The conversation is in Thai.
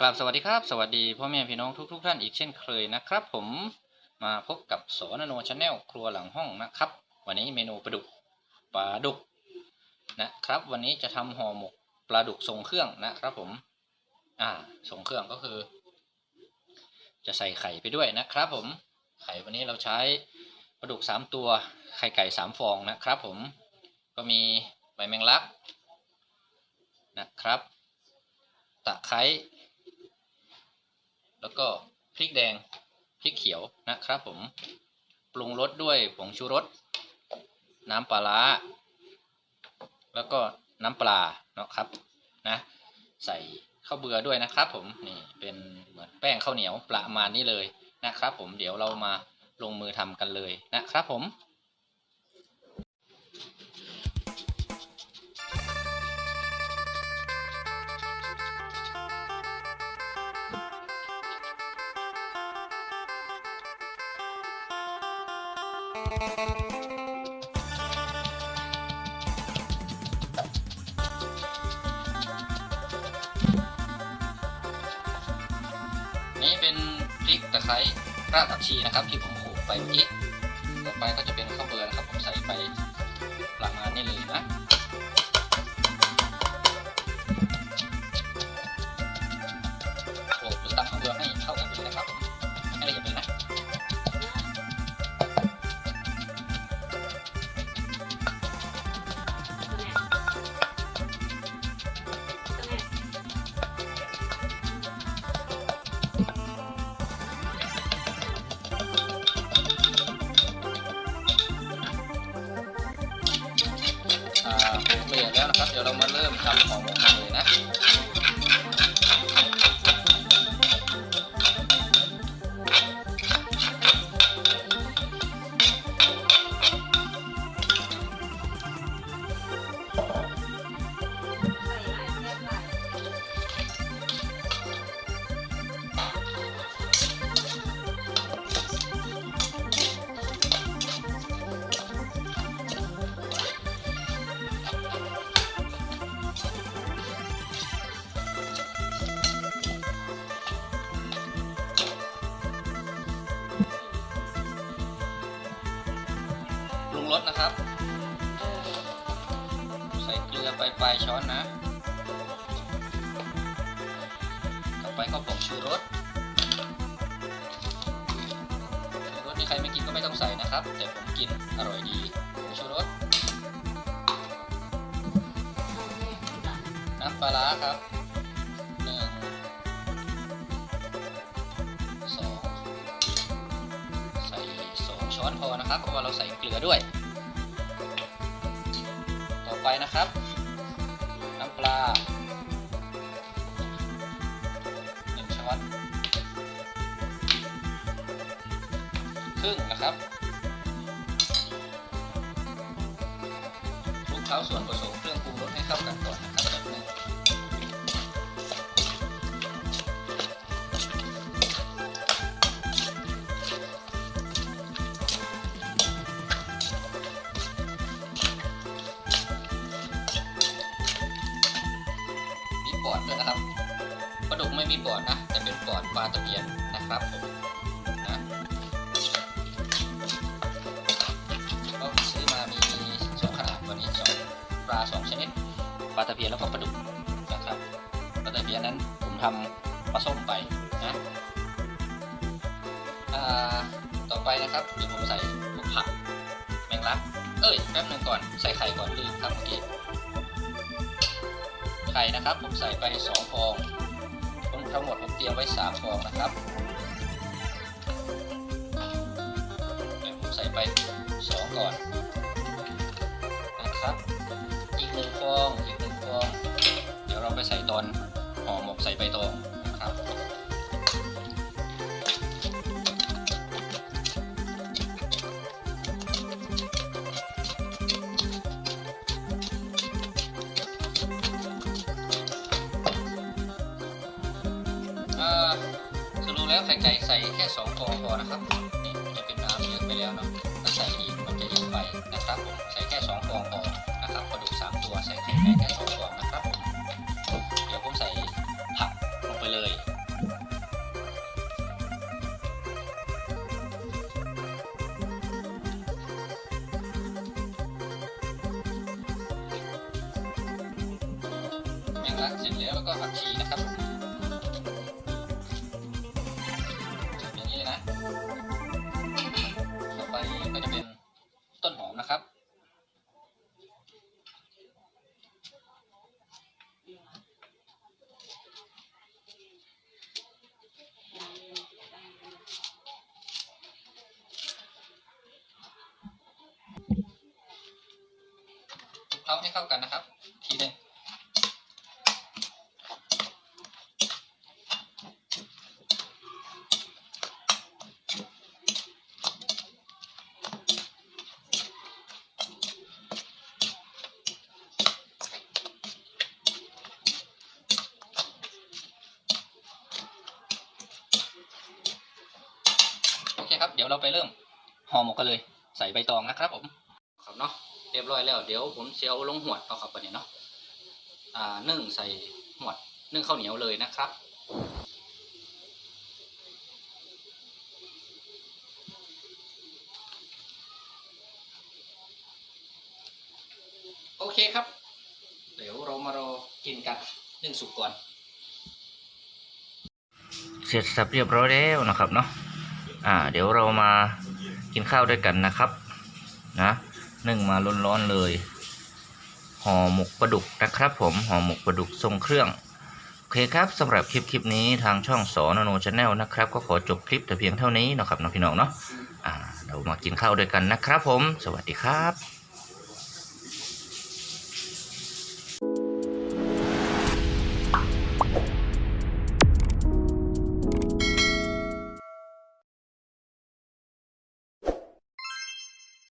กราบสวัสดีครับ สวัสดีพ่อแม่พี่น้องทุกๆทท่านอีกเช่นเคยนะครับ ผมมาพบกับสอนโนชาแนลครัวหลังห้องนะครับ วันนี้เมนูปลาดุกปลาดุกนะครับ วันนี้จะทำห่อหมกปลาดุกทรงเครื่องนะครับ ผม อ่าทรงเครื่องก็คือ จะใส่ไข่ไปด้วยนะครับ ผม ไข่วันนี้เราใช้ปลาดุกสามตัวไข่ไก่สามฟองนะครับ ผมก็มีใบแมงลักนะครับ ตะไคร้ แล้วก็พริกแดงพริกเขียวนะครับผมปรุงรสด้วยผงชูรส น้ำปลาร้าแล้วก็น้ำปลาเนาะครับนะใส่ข้าวเบือด้วยนะครับผมนี่เป็นเหมือนแป้งข้าวเหนียวประมาณนี้เลยนะครับผมเดี๋ยวเรามาลงมือทำกันเลยนะครับผม นี่เป็นพริกตะไคร้รากผักชีนะครับ ที่ผมโขลกไปเมื่อกี้ต่อไปก็จะเป็นข้าวเบือนะครับ ผมใส่ไปประมาณนี้เลยนะโขลกหรือตำข้าวเบือให้เข้ากันเลยนะครับให้ละเอียดเลยนะ เดี๋ยวเรามาเริ่มทำของ นะครับ ใส่เกลือไปปลายช้อนนะ ต่อไปก็ผงชูรสชูรสที่ใครไม่กินก็ไม่ต้องใส่นะครับ แต่ผมกินอร่อยดีผงชูรสน้ำปลาร้าครับหนึ่งสองใส่สองช้อนพอนะครับเพราะว่าเราใส่เกลือด้วย นะครับ น้ำปลาหนึ่งช้อนครึ่งนะครับคลุกเคล้าส่วนผสมเครื่องปรุงรสให้เข้ากันก่อนนะครับ ตะเพียนนะครับผมนะก็ซื้อมามีสองขนาดวันนี้สองปลาสองชนิดปลาตะเพียนแล้วก็ปลาดุกนะครับปลาตะเพียนนั้นผมทำปลาส้มไปนะต่อไปนะครับเดี๋ยวผมใส่พวกผักแมงลักเอ้ยแป๊บหนึงก่อนใส่ไข่ก่อนลืมครับเมื่อกี้ไข่นะครับผมใส่ไปสองฟอง ทั้งหมดผมเตรียมไว้สามฟองนะครับเดี๋ยวผมใส่ไปสองก่อนนะครับ อีกหนึ่งฟองอีกหนึ่งฟอง เดี๋ยวเราไปใส่ตอน แล้วไข่ไก่ใส่แค่สองฟองพอนะครับนี่จะเป็นน้ำเยอะไปแล้วเนาะถ้าใส่อีกมันจะเยอะไปนะครับผมใส่แค่สองฟองพอนะครับปลาดุกสามตัวใส่ไข่ไก่แค่สองฟองนะครับผมเดี๋ยวผมใส่ผักลงไปเลยแมงลักเสร็จแล้วแล้วก็ผักชีนะครับ เคล้าให้เข้ากันนะครับ ทีนึงโอเคครับ เดี๋ยวเราไปเริ่มห่อหมกกันเลย ใส่ใบตองนะครับผมครับเนาะ รียบร้อยแล้ว เดี๋ยวผมเสียวลงหวดเอาครับวันนี้เนาะอ่านึ่งใส่หวดนึ่งข้าวเหนียวเลยนะครับ โอเคครับ เดี๋ยวเรามารอกินกันนึ่งสุกก่อน เสร็จสับเรียบร้อยแล้วนะครับเนาะอ่า เดี๋ยวเรามากินข้าวด้วยกันนะครับ นะ นึ่งมาร้อนๆเลยห่อหมกปลาดุกนะครับ ผมห่อหมกปลาดุกทรงเครื่องโอเคครับสำหรับคลิปคลิปนี้ทางช่องสอนโนชาแนลนะครับ ก็ขอจบคลิปแต่เพียงเท่านี้นะครับน้องพี่น้องเนาะอ่าเรามากินข้าวด้วยกันนะครับผม สวัสดีครับ